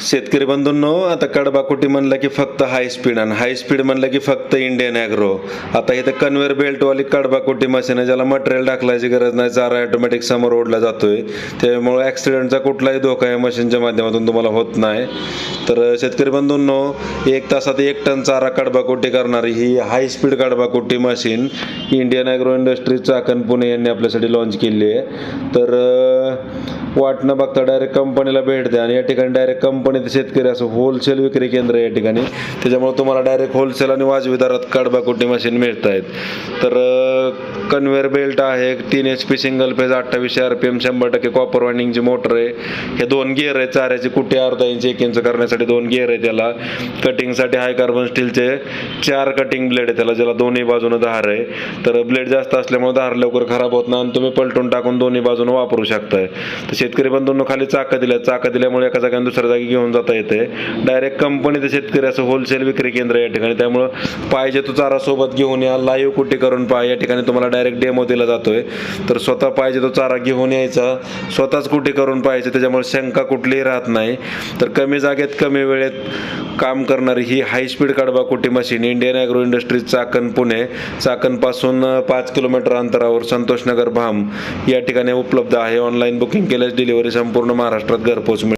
शेतकरी बंधूंनो आता कडबाकुटी म्हणलं की फक्त हाय स्पीड आणि हाय स्पीड म्हणलं की फक्त इंडियन ॲग्रो आता इथं कन्व्हेअर बेल्टवाली कडबाकुटी मशीन आहे ज्याला मटेरियल टाकल्याची गरज नाही चारा ऑटोमॅटिक समोर ओढला जातोय. त्यामुळे ॲक्सिडेंटचा कुठलाही धोका या मशीनच्या माध्यमातून तुम्हाला होत नाही. तर शेतकरी बंधूंनो एक तासात एक टन चारा कडबाकुटी करणारी ही high speed कडबाकुटी machine Indian agro industries Chakan Pune यांनी आपल्यासाठी लॉन्च केली आहे. तर वाटणं बघता डायरेक्ट कंपनीला भेट द्या आणि या ठिकाणी डायरेक्ट कंपनीत शेतकरी असं होलसेल विक्री केंद्र आहे या ठिकाणी. त्याच्यामुळे तुम्हाला डायरेक्ट होलसेल आणि वाजवी दरात कडबाकुटी मशीन मिळत आहेत तर कन्व्हेअर बेल्ट आहे तीन एच पी सिंगल फेज अठ्ठावीसशे आर पी एम शंभर टक्के कॉपर वाइंडिंगची मोटर आहे. हे दोन गिअर आहे चाऱ्याची कुठे अर्धा इंच एक इंच करण्यासाठी दोन गिअर आहे त्याला कटिंगसाठी हाय कार्बन स्टीलचे चार कटिंग ब्लेड आहे त्याला ज्याला दोन्ही बाजूनं धार आहे. तर ब्लेड जास्त असल्यामुळे धार लवकर खराब होत नाही आणि तुम्ही पलटून टाकून दोन्ही बाजूनं वापरू शकताय. तर शेतकरी बंधूंनो खाली चाकं दिल्या चाकं दिल्यामुळे एका जागेने दुसऱ्या जागी घेऊन जाता येते. डायरेक्ट कंपनी ते शेतकरी असं होलसेल विक्री केंद्र या ठिकाणी. त्यामुळं पाहिजे तो चारा सोबत घेऊन या लाईव्ह कुठे करून पहा या ठिकाणी तुम्हाला डायरेक्ट डेमो दिला जातोय. तर स्वतः पाहिजे तो चारा घेऊन यायचा स्वतःच कुठे करून पाहायचं त्याच्यामुळे शंका कुठलीही राहत नाही. तर कमी जागेत कमी वेळेत काम करणारी ही हाय स्पीड कडबा कुटी machine Indian agro industries Chakan Pune. चाकणपासून पाच किलोमीटर अंतरावर संतोषनगर भाम. या ठिकाणी उपलब्ध आहे. ऑनलाईन बुकिंग केल्यास डिलिव्हरी संपूर्ण महाराष्ट्रात घरपोच मिळेल